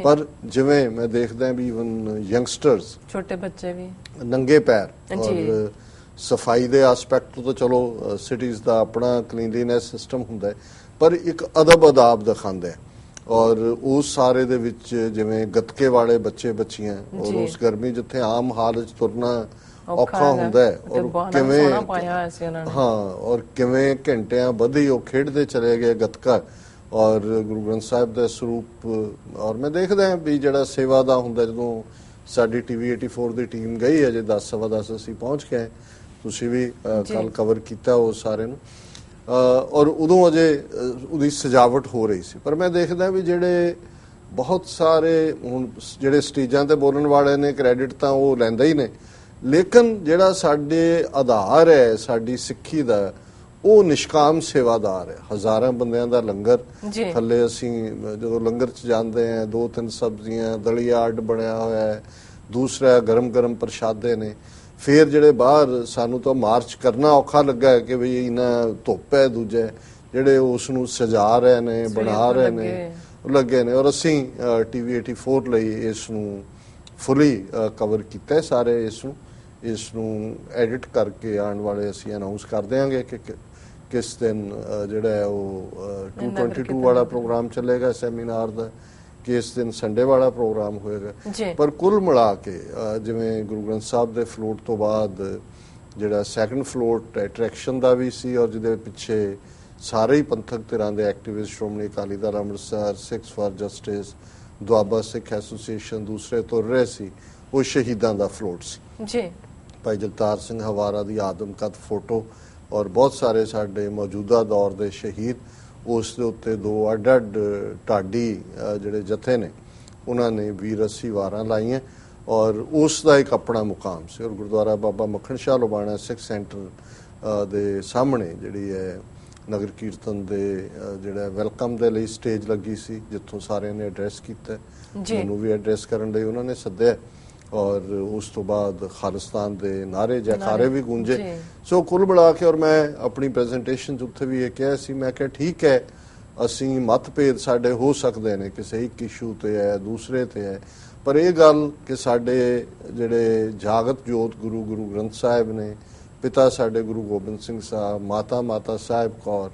ਪਰ ਜਿਵੇਂ ਮੈਂ ਦੇਖਦਾ ਵੀ ਇਵਨ ਯੰਗਸਟਰਸ
ਛੋਟੇ ਬੱਚੇ ਵੀ।
ਨੰਗੇ ਪੈਰ। ਔਰ ਸਫ਼ਾਈ ਦੇ ਐਸਪੈਕਟ ਤੋਂ ਤਾਂ ਚਲੋ ਸਿਟੀਜ਼ ਦਾ ਆਪਣਾ ਕਲੀਨਲੀਨੈਸ ਸਿਸਟਮ ਹੁੰਦਾ ਹੈ ਪਰ ਇੱਕ ਅਦਬ ਅਦਾਬ ਦਿਖਾਉਂਦਾ ਹੈ ਔਰ ਉਸ ਸਾਰੇ ਦੇ ਵਿੱਚ ਜਿਵੇਂ ਗੱਤਕੇ ਵਾਲੇ ਬੱਚੇ ਬੱਚੀਆਂ ਔਰ। ਉਸ ਗਰਮੀ ਜਿੱਥੇ ਆਮ ਹਾਲਤ 'ਚ ਤੁਰਨਾ
ਔਖਾ।
ਹੁੰਦਾ ਹੈ ਔਰ ਕਿਵੇਂ। ਹਾਂ ਔਰ ਕਿਵੇਂ ਘੰਟਿਆਂ ਵਧੀ ਉਹ ਖੇਡਦੇ ਚਲੇ ਗਏ ਗੱਤਕਾ ਔਰ ਗੁਰੂ ਗ੍ਰੰਥ ਸਾਹਿਬ ਦਾ ਸਰੂਪ ਔਰ ਮੈਂ ਦੇਖਦਾ ਹਾਂ ਵੀ ਜਿਹੜਾ ਸੇਵਾ ਦਾ ਹੁੰਦਾ ਜਦੋਂ ਸਾਡੀ ਟੀਵੀ 84 ਦੀ ਟੀਮ ਗਈ ਹੈ ਜੇ 10 ਸਵਾ 10 ਅਸੀਂ ਪਹੁੰਚ ਗਏ ਤੁਸੀਂ ਵੀ। ਕੱਲ ਕਵਰ ਕੀਤਾ ਉਹ ਸਾਰੇ ਨੂੰ। ਔਰ ਉਦੋਂ ਅਜੇ ਉਹਦੀ ਸਜਾਵਟ ਹੋ ਰਹੀ ਸੀ। ਪਰ ਮੈਂ ਦੇਖਦਾ ਵੀ ਜਿਹੜੇ ਬਹੁਤ ਸਾਰੇ ਹੁਣ ਜਿਹੜੇ ਸਟੇਜਾਂ ਤੇ ਬੋਲਣ ਵਾਲੇ ਨੇ ਕ੍ਰੈਡਿਟ ਤਾਂ ਉਹ ਲੈਂਦਾ ਹੀ ਨੇ। ਲੇਕਿਨ ਜਿਹੜਾ ਸਾਡੇ ਆਧਾਰ ਹੈ ਸਾਡੀ ਸਿੱਖੀ ਦਾ ਉਹ ਨਿਸ਼ਕਾਮ ਸੇਵਾਦਾਰ ਹੈ। ਹਜ਼ਾਰਾਂ ਬੰਦਿਆਂ ਦਾ ਲੰਗਰ। ਥੱਲੇ ਅਸੀਂ ਜਦੋਂ ਲੰਗਰ ਚ ਜਾਂਦੇ ਆ ਦੋ ਤਿੰਨ ਸਬਜ਼ੀਆਂ ਦਲੀਆ ਅੱਡ ਬਣਿਆ ਹੋਇਆ ਹੈ। ਦੂਸਰਾ ਗਰਮ ਗਰਮ ਪ੍ਰਸ਼ਾਦੇ ਨੇ। ਫਿਰ ਜਿਹੜੇ ਬਾਹਰ ਸਾਨੂੰ ਤਾਂ ਮਾਰਚ ਕਰਨਾ ਔਖਾ ਲੱਗਾ ਕਿ ਵੀ ਇਹਨਾਂ ਧੁੱਪ ਹੈ ਦੂਜੇ ਜਿਹੜੇ ਉਸ ਨੂੰ ਸਜਾ ਰਹੇ ਨੇ ਬਣਾ ਰਹੇ। ਨੇ ਲੱਗੇ ਨੇ ਔਰ ਅਸੀਂ ਟੀਵੀ 84 ਲਈ ਇਸ ਨੂੰ ਫੁੱਲੀ ਕਵਰ ਕੀਤਾ ਸਾਰੇ ਇਸ ਨੂੰ ਇਸ ਨੂੰ ਐਡਿਟ ਕਰਕੇ ਆਉਣ ਵਾਲੇ ਅਸੀਂ ਅਨਾਉਂਸ ਕਰ ਦਿਆਂਗੇ ਕਿ ਕਿਸ ਦਿਨ ਜਿਹੜਾ ਉਹ ਅ,
ਨਗਰ
222
ਕੀਰਤਨ
ਵਾਲਾ। ਪ੍ਰੋਗਰਾਮ ਚੱਲੇਗਾ ਸੈਮੀਨਾਰ ਦਾ ਕਿਸ ਦਿਨ ਸੰਡੇ ਵਾਲਾ ਪ੍ਰੋਗਰਾਮ ਹੋਏਗਾ। ਪਰ ਕੁੱਲ ਮਿਲਾ ਕੇ ਜਿਵੇਂ ਗੁਰੂ ਗ੍ਰੰਥ ਸਾਹਿਬ ਦੇ ਫਲੋਟ ਤੋਂ ਬਾਅਦ ਜਿਹੜਾ ਸੈਕੰਡ ਫਲੋਟ ਅਟਰੈਕਸ਼ਨ ਦਾ ਵੀ ਸੀ ਔਰ ਜਿਹਦੇ ਪਿੱਛੇ ਸਾਰੇ ਹੀ ਪੰਥਕ ਧਿਰਾਂ ਦੇ activist Shiromani Akali Dal Amritsar Sikhs for justice Doaba Sikh association ਦੂਸਰੇ ਤੁਰ ਰਹੇ ਸੀ ਉਹ ਸ਼ਹੀਦਾਂ ਦਾ ਫਲੋਟ ਸੀ।
ਜੀ।
ਭਾਈ ਜਗਤਾਰ ਸਿੰਘ ਹਵਾਰਾ ਦੀ ਆਦਮਕਦ ਫੋਟੋ ਔਰ ਬਹੁਤ ਸਾਰੇ ਸਾਡੇ ਮੌਜੂਦਾ ਦੌਰ ਦੇ ਸ਼ਹੀਦ ਉਸ ਦੇ ਉੱਤੇ ਦੋ ਅੱਡ-ਅੱਡ ਢਾਡੀ ਅ, ਜਿਹੜੇ ਜਥੇ ਨੇ ਉਹਨਾਂ ਨੇ ਵੀਰ ਅੱਸੀ ਵਾਰਾਂ ਲਾਈਆਂ ਔਰ ਉਸ ਦਾ ਇੱਕ ਆਪਣਾ ਮੁਕਾਮ ਸੀ ਔਰ ਗੁਰਦੁਆਰਾ ਬਾਬਾ ਮੱਖਣ ਸ਼ਾਹ ਲੋਬਾਣਾ ਸਿੱਖ ਸੈਂਟਰ ਦੇ ਸਾਹਮਣੇ ਜਿਹੜੀ ਹੈ ਨਗਰ ਕੀਰਤਨ ਦੇ ਜਿਹੜਾ ਵੈਲਕਮ ਦੇ ਲਈ ਸਟੇਜ ਲੱਗੀ ਸੀ ਜਿੱਥੋਂ ਸਾਰਿਆਂ ਨੇ ਐਡਰੈਸ ਕੀਤਾ। ਮੈਨੂੰ ਵੀ ਐਡਰੈਸ ਕਰਨ ਲਈ ਉਹਨਾਂ ਨੇ ਸੱਦਿਆ ਔਰ ਉਸ ਤੋਂ ਬਾਅਦ ਖਾਲਿਸਤਾਨ ਦੇ ਨਾਰੇ ਜੈਕਾਰੇ ਵੀ ਗੂੰਜੇ। ਸੋ ਕੁੱਲ ਮਿਲਾ ਕੇ ਔਰ ਮੈਂ ਆਪਣੀ ਪ੍ਰੈਜੈਂਟੇਸ਼ਨ 'ਚ ਉੱਥੇ ਵੀ ਇਹ ਕਿਹਾ ਸੀ ਮੈਂ ਕਿਹਾ ਠੀਕ ਹੈ ਅਸੀਂ ਮਤਭੇਦ ਸਾਡੇ ਹੋ ਸਕਦੇ ਨੇ ਕਿਸੇ ਇੱਕ ਇਸ਼ੂ ਤੇ ਹੈ ਦੂਸਰੇ ਤੇ ਹੈ ਪਰ ਇਹ ਗੱਲ ਕਿ ਸਾਡੇ ਜਿਹੜੇ ਜਾਗਤ ਜੋਤ ਗੁਰੂ ਗੁਰੂ ਗ੍ਰੰਥ ਸਾਹਿਬ ਨੇ ਪਿਤਾ ਸਾਡੇ ਗੁਰੂ ਗੋਬਿੰਦ ਸਿੰਘ ਸਾਹਿਬ ਮਾਤਾ ਮਾਤਾ ਸਾਹਿਬ ਕੌਰ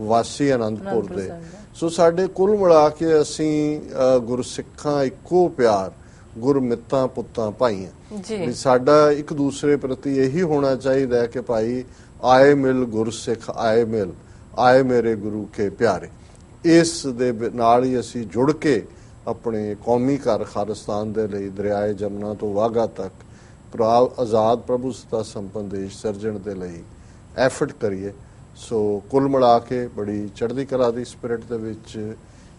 ਵਾਸੀ ਅਨੰਦਪੁਰ ਦੇ। ਸੋ ਸਾਡੇ ਕੁੱਲ ਮਿਲਾ ਕੇ ਅਸੀਂ ਗੁਰਸਿੱਖਾਂ ਇੱਕੋ ਪਿਆਰ ਗੁਰਮਿੱਤਾਂ ਪੁੱਤਾਂ ਭਾਈਆਂ।
ਜੀ।
ਸਾਡਾ ਇੱਕ ਦੂਸਰੇ ਪ੍ਰਤੀ ਇਹੀ ਹੋਣਾ ਚਾਹੀਦਾ ਹੈ ਕਿ ਭਾਈ ਆਏ ਮਿਲ ਗੁਰਸਿੱਖ ਆਏ ਮਿਲ ਆਏ ਮੇਰੇ ਗੁਰੂ ਕੇ ਪਿਆਰੇ। ਇਸ ਦੇ ਨਾਲ ਹੀ ਅਸੀਂ ਜੁੜ ਕੇ ਆਪਣੇ ਕੌਮੀ ਘਰ ਖਾਲਿਸਤਾਨ ਦੇ ਲਈ ਦਰਿਆਏ ਜਮਨਾ ਤੋਂ ਵਾਗਾ ਤੱਕ ਪ੍ਰਾ- ਆਜ਼ਾਦ ਪ੍ਰਭੂ ਸਤਾ ਸੰਪੰਨ ਦੇਸ਼ ਸਿਰਜਣ ਦੇ ਲਈ ਐਫਰਟ ਕਰੀਏ। ਸੋ ਕੁੱਲ ਮਿਲਾ ਕੇ ਬੜੀ ਚੜ੍ਹਦੀ ਕਲਾ ਦੀ ਸਪਿਰਿਟ ਦੇ ਵਿੱਚ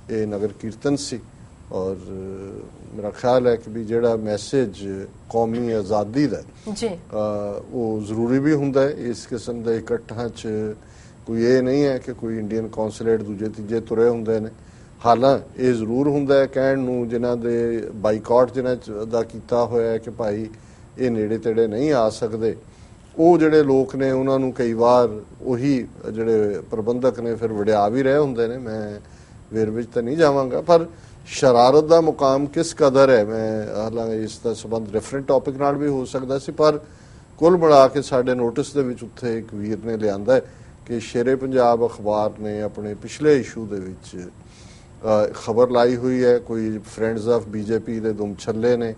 ਇਹ ਨਗਰ ਕੀਰਤਨ ਸੀ। ਔਰ ਮੇਰਾ ਖਿਆਲ ਹੈ ਕਿ ਵੀ ਜਿਹੜਾ ਮੈਸੇਜ ਕੌਮੀ ਆਜ਼ਾਦੀ ਦਾ
ਜੀ।
ਉਹ ਜ਼ਰੂਰੀ ਵੀ ਹੁੰਦਾ ਹੈ। ਇਸ ਕਿਸਮ ਦੇ ਇਕੱਠਾਂ 'ਚ ਕੋਈ ਇਹ ਨਹੀਂ ਹੈ ਕਿ ਕੋਈ ਇੰਡੀਅਨ ਕੌਂਸੂਲੇਟ ਦੂਜੇ ਤੀਜੇ ਤੁਰੇ ਹੁੰਦੇ ਨੇ। ਹਾਲਾਂ ਇਹ ਜ਼ਰੂਰ ਹੁੰਦਾ ਹੈ ਕਹਿਣ ਨੂੰ ਜਿਨ੍ਹਾਂ ਦੇ ਬਾਈਕਾਟ ਜਿਨ੍ਹਾਂ 'ਚ ਦਾ ਕੀਤਾ ਹੋਇਆ ਹੈ ਕਿ ਭਾਈ ਇਹ ਨੇੜੇ ਤੇੜੇ ਨਹੀਂ ਆ ਸਕਦੇ। ਉਹ ਜਿਹੜੇ ਲੋਕ ਨੇ ਉਹਨਾਂ ਨੂੰ ਕਈ ਵਾਰ ਉਹੀ ਜਿਹੜੇ ਪ੍ਰਬੰਧਕ ਨੇ ਫਿਰ ਵੜਿਆ ਵੀ ਰਹੇ ਹੁੰਦੇ ਨੇ। ਮੈਂ ਵੇਰ ਵਿੱਚ ਤਾਂ ਨਹੀਂ ਜਾਵਾਂਗਾ। ਪਰ ਸ਼ਰਾਰਤ ਦਾ ਮੁਕਾਮ ਕਿਸ ਕਦਰ ਹੈ? ਮੈਂ ਹਾਲਾਂਕਿ ਇਸ ਦਾ ਸੰਬੰਧ ਡਿਫਰੈਂਟ ਟੌਪਿਕ ਨਾਲ ਵੀ ਹੋ ਸਕਦਾ ਸੀ ਪਰ ਕੁੱਲ ਮਿਲਾ ਕੇ ਸਾਡੇ ਨੋਟਿਸ ਦੇ ਵਿੱਚ ਉੱਥੇ ਇੱਕ ਵੀਰ ਨੇ ਲਿਆਂਦਾ ਹੈ ਕਿ ਸ਼ੇਰੇ ਪੰਜਾਬ ਅਖਬਾਰ ਨੇ ਆਪਣੇ ਪਿਛਲੇ ਇਸ਼ੂ ਦੇ ਵਿੱਚ ਖਬਰ ਲਾਈ ਹੋਈ ਹੈ। ਕੋਈ ਫਰੈਂਡਸ ਆਫ ਬੀਜੇਪੀ ਦੇ ਦੁਮ ਛੱਲੇ ਨੇ।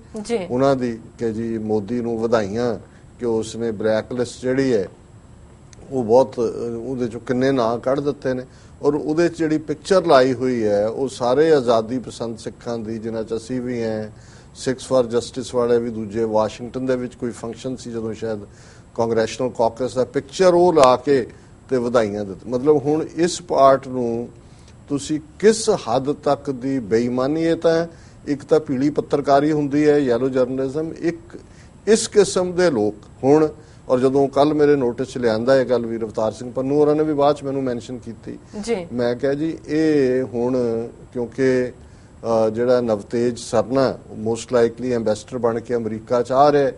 ਉਹਨਾਂ ਦੀ ਕਿ ਜੀ ਮੋਦੀ ਨੂੰ ਵਧਾਈਆਂ ਕਿ ਉਸਨੇ ਬਲੈਕ ਲਿਸਟ ਜਿਹੜੀ ਹੈ ਉਹ ਬਹੁਤ ਉਹਦੇ ਚੋਂ ਕਿੰਨੇ ਨਾਂ ਕੱਢ ਦਿੱਤੇ ਨੇ। ਔਰ ਉਹਦੇ 'ਚ ਜਿਹੜੀ ਪਿਕਚਰ ਲਾਈ ਹੋਈ ਹੈ, ਉਹ ਸਾਰੇ ਆਜ਼ਾਦੀ ਪਸੰਦ ਸਿੱਖਾਂ ਦੀ, ਜਿਨ੍ਹਾਂ 'ਚ ਅਸੀਂ ਵੀ ਹੈ ਸਿਕਸ ਫਾਰ ਜਸਟਿਸ ਵਾਲੇ ਵੀ, ਦੂਜੇ ਵਾਸ਼ਿੰਗਟਨ ਦੇ ਵਿੱਚ ਕੋਈ ਫੰਕਸ਼ਨ ਸੀ, ਜਦੋਂ ਸ਼ਾਇਦ ਕਾਂਗਰੈਸ਼ਨਲ ਕਾਕਸ ਦਾ ਪਿਕਚਰ ਉਹ ਲਾ ਕੇ ਤੇ ਵਧਾਈਆਂ ਦਿੱਤੀ, ਮਤਲਬ ਹੁਣ ਇਸ ਪਾਰਟ ਨੂੰ ਤੁਸੀਂ ਕਿਸ ਹੱਦ ਤੱਕ ਦੀ ਬੇਈਮਾਨੀ ਹੈ ਤਾਂ ਇੱਕ ਤਾਂ ਪੀਲੀ ਪੱਤਰਕਾਰੀ ਹੁੰਦੀ ਹੈ ਯੈਲੋ ਜਰਨਲਿਜ਼ਮ ਇੱਕ, ਇਸ ਕਿਸਮ ਦੇ ਲੋਕ ਹੁਣ ਔਰ ਜਦੋਂ ਕੱਲ ਮੇਰੇ ਨੋਟਿਸ 'ਚ ਲਿਆਂਦਾ ਇਹ ਗੱਲ ਵੀ ਰਵਤਾਰ ਸਿੰਘ ਪੰਨੂ ਹੋਰਾਂ ਨੇ ਵੀ ਬਾਅਦ 'ਚ ਮੈਨੂੰ ਮੈਂਸ਼ਨ ਕੀਤੀ
ਜੀ
ਮੈਂ ਕਿਹਾ ਜੀ ਇਹ ਹੁਣ ਕਿਉਂਕਿ ਜਿਹੜਾ Navtej Sarna most likely ambassador ਬਣ ਕੇ ਅਮਰੀਕਾ ਚ ਆ ਰਿਹਾ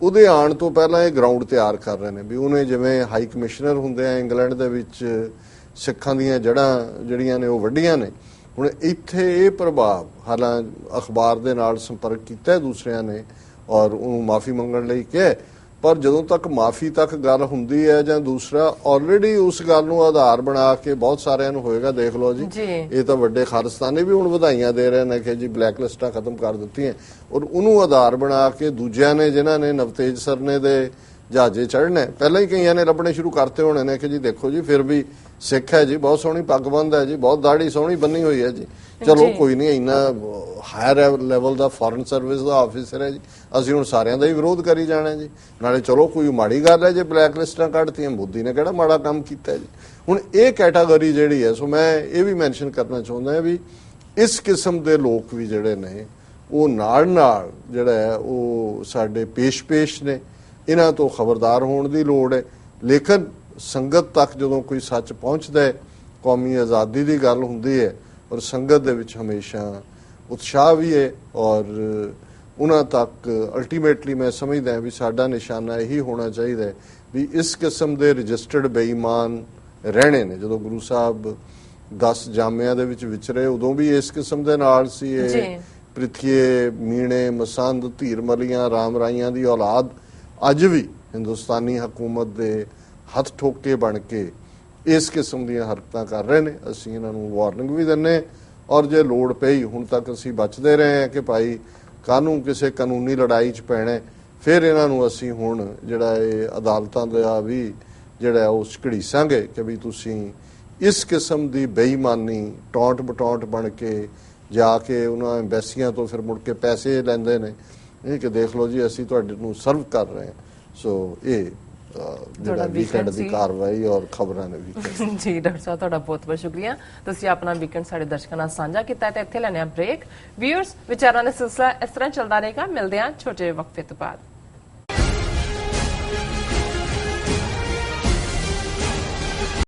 ਉਹਦੇ ਆਉਣ ਤੋਂ ਪਹਿਲਾਂ ਇਹ ਗਰਾਊਂਡ ਤਿਆਰ ਕਰ ਰਹੇ ਨੇ ਵੀ ਉਹਨੇ ਜਿਵੇਂ ਹਾਈ ਕਮਿਸ਼ਨਰ ਹੁੰਦੇ ਆ ਇੰਗਲੈਂਡ ਦੇ ਵਿੱਚ ਸਿੱਖਾਂ ਦੀਆਂ ਜੜ੍ਹਾਂ ਜਿਹੜੀਆਂ ਨੇ ਉਹ ਵੱਡੀਆਂ ਨੇ ਹੁਣ ਇੱਥੇ ਇਹ ਪ੍ਰਭਾਵ ਹਾਲਾਂ ਅਖਬਾਰ ਦੇ ਨਾਲ ਸੰਪਰਕ ਕੀਤਾ ਦੂਸਰਿਆਂ ਨੇ ਔਰ ਉਹਨੂੰ ਮਾਫੀ ਮੰਗਣ ਲਈ ਕਿਹਾ। ਪਰ ਜਦੋਂ ਤੱਕ ਮਾਫੀ ਤੱਕ ਗੱਲ ਹੁੰਦੀ ਹੈ ਜਾਂ ਦੂਸਰਾ ਆਲਰੇਡੀ ਉਸ ਗੱਲ ਨੂੰ ਆਧਾਰ ਬਣਾ ਕੇ ਬਹੁਤ ਸਾਰਿਆਂ ਨੂੰ ਹੋਏਗਾ ਦੇਖ ਲਓ ਜੀ। ਇਹ ਤਾਂ ਵੱਡੇ ਖਾਲਿਸਤਾਨੀ ਵੀ ਹੁਣ ਵਧਾਈਆਂ ਦੇ ਰਹੇ ਨੇ ਕਿ ਜੀ ਬਲੈਕ ਲਿਸਟਾਂ ਖਤਮ ਕਰ ਦਿੱਤੀਆਂ ਔਰ ਉਹਨੂੰ ਆਧਾਰ ਬਣਾ ਕੇ ਦੂਜਿਆਂ ਨੇ ਜਿਨ੍ਹਾਂ ਨੇ ਨਵਤੇਜ ਸਰਨੇ ਦੇ ਜਹਾਜ਼ੇ ਚੜ੍ਹਨੇ ਪਹਿਲਾਂ ਹੀ ਕਈਆਂ ਨੇ ਲੱਭਣੇ ਸ਼ੁਰੂ ਕਰਤੇ ਹੋਣੇ ਨੇ ਕਿ ਜੀ ਦੇਖੋ ਜੀ ਫਿਰ ਵੀ ਸਿੱਖ ਹੈ ਜੀ ਬਹੁਤ ਸੋਹਣੀ ਪੱਗ ਬੰਦ ਹੈ ਜੀ ਬਹੁਤ ਦਾੜੀ ਸੋਹਣੀ ਬੰਨੀ ਹੋਈ ਹੈ ਜੀ ਚਲੋ। ਕੋਈ ਨਹੀਂ ਇੰਨਾ ਹਾਇਰ ਲੈਵਲ ਦਾ ਫੋਰਨ ਸਰਵਿਸ ਦਾ ਆਫੀਸਰ ਹੈ ਜੀ ਅਸੀਂ ਹੁਣ ਸਾਰਿਆਂ ਦਾ ਹੀ ਵਿਰੋਧ ਕਰੀ ਜਾਣਾ ਜੀ। ਨਾਲੇ ਚਲੋ ਕੋਈ ਮਾੜੀ ਗੱਲ ਹੈ ਜੇ ਬਲੈਕ ਲਿਸਟਾਂ ਕੱਢਤੀਆਂ, ਮੋਦੀ ਨੇ ਕਿਹੜਾ ਮਾੜਾ ਕੰਮ ਕੀਤਾ ਜੀ। ਹੁਣ ਇਹ ਕੈਟਾਗਰੀ ਜਿਹੜੀ ਹੈ, ਸੋ ਮੈਂ ਇਹ ਵੀ ਮੈਂਸ਼ਨ ਕਰਨਾ ਚਾਹੁੰਦਾ ਹਾਂ ਵੀ ਇਸ ਕਿਸਮ ਦੇ ਲੋਕ ਵੀ ਜਿਹੜੇ ਨੇ, ਉਹ ਨਾਲ ਨਾਲ ਜਿਹੜਾ ਹੈ, ਉਹ ਸਾਡੇ ਪੇਸ਼-ਪੇਸ਼ ਨੇ। ਇਹਨਾਂ ਤੋਂ ਖਬਰਦਾਰ ਹੋਣ ਦੀ ਲੋੜ ਹੈ। ਲੇਕਿਨ ਸੰਗਤ ਤੱਕ ਜਦੋਂ ਕੋਈ ਸੱਚ ਪਹੁੰਚਦਾ ਹੈ, ਕੌਮੀ ਆਜ਼ਾਦੀ ਦੀ ਗੱਲ ਹੁੰਦੀ ਹੈ ਔਰ ਸੰਗਤ ਦੇ ਵਿੱਚ ਹਮੇਸ਼ਾ ਉਤਸ਼ਾਹ ਵੀ ਹੈ ਔਰ ਉਹਨਾਂ ਤੱਕ ਅਲਟੀਮੇਟਲੀ ਮੈਂ ਸਮਝਦਾ ਵੀ ਸਾਡਾ ਨਿਸ਼ਾਨਾ ਇਹੀ ਹੋਣਾ ਚਾਹੀਦਾ ਵੀ ਇਸ ਕਿਸਮ ਦੇ ਰਜਿਸਟਰਡ ਬੇਈਮਾਨ ਰਹਿਣੇ ਨੇ। ਜਦੋਂ ਗੁਰੂ ਸਾਹਿਬ 10 ਜਾਮਿਆਂ ਦੇ ਵਿੱਚ ਵਿਚਰੇ ਉਦੋਂ ਵੀ ਇਸ ਕਿਸਮ ਦੇ ਨਾਲ ਸੀ। ਇਹ ਪ੍ਰਿਥੀਏ ਮੀਣੇ ਮਸੰਦ ਧੀਰਮਲੀਆਂ ਰਾਮ ਰਾਈਆਂ ਦੀ ਔਲਾਦ। ਅੱਜ ਵੀ ਹਿੰਦੁਸਤਾਨੀ ਹਕੂਮਤ ਦੇ ਹੱਥ ਠੋਕੇ ਬਣ ਕੇ ਇਸ ਕਿਸਮ ਦੀਆਂ ਹਰਕਤਾਂ ਕਰ ਰਹੇ ਨੇ। ਅਸੀਂ ਇਹਨਾਂ ਨੂੰ ਵਾਰਨਿੰਗ ਵੀ ਦਿੰਨੇ ਔਰ ਜੇ ਲੋੜ ਪਈ ਹੁਣ ਤੱਕ ਅਸੀਂ ਬਚਦੇ ਰਹੇ ਹਾਂ ਕਿ ਭਾਈ ਕਾਨੂੰਨ ਕਿਸੇ ਕਾਨੂੰਨੀ ਲੜਾਈ 'ਚ ਪੈਣਾ ਫਿਰ ਇਹਨਾਂ ਨੂੰ ਅਸੀਂ ਹੁਣ ਜਿਹੜਾ ਇਹ ਅਦਾਲਤਾਂ ਦਾ ਵੀ ਜਿਹੜਾ ਹੈ ਉਹ ਘੜੀਸਾਂਗੇ ਕਿ ਵੀ ਤੁਸੀਂ ਇਸ ਕਿਸਮ ਦੀ ਬੇਈਮਾਨੀ ਟੌਂਟ ਬਟੌਂਟ ਬਣ ਕੇ ਜਾ ਕੇ ਉਹਨਾਂ ਐਮਬੈਸੀਆਂ ਤੋਂ ਫਿਰ ਮੁੜ ਕੇ ਪੈਸੇ ਲੈਂਦੇ ਨੇ। ਇਹ ਕਿ ਦੇਖ ਲਓ ਜੀ, ਅਸੀਂ ਤੁਹਾਡੇ ਨੂੰ ਸਰਵ ਕਰ ਰਹੇ ਹਾਂ। ਸੋ ਇਹ ਜਿਹੜਾ ਵੀਕਐਂਡ ਦੀ। ਕਾਰਵਾਈ ਔਰ ਖਬਰਾਂ ਨੇ ਵੀ (laughs)
ਜੀ ਡਾਕਟਰ ਸਾਹਿਬ ਤੁਹਾਡਾ ਬਹੁਤ ਬਹੁਤ ਸ਼ੁਕਰੀਆ। ਤੁਸੀਂ ਆਪਣਾ ਵੀਕਐਂਡ ਸਾਡੇ ਦਰਸ਼ਕਾਂ ਨਾਲ ਸਾਂਝਾ ਕੀਤਾ ਤੇ ਇੱਥੇ ਲੈਣੇ ਆ ਬ੍ਰੇਕ ਵਿਊਅਰਸ ਵਿਚਾਰਾਂ ਦਾ ਸਿਲਸਿਲਾ ਇਸ ਤਰ੍ਹਾਂ ਚੱਲਦਾ ਰਹੇਗਾ। ਮਿਲਦੇ ਹਾਂ ਛੋਟੇ ਵਕਫੇ ਤੋਂ ਬਾਅਦ।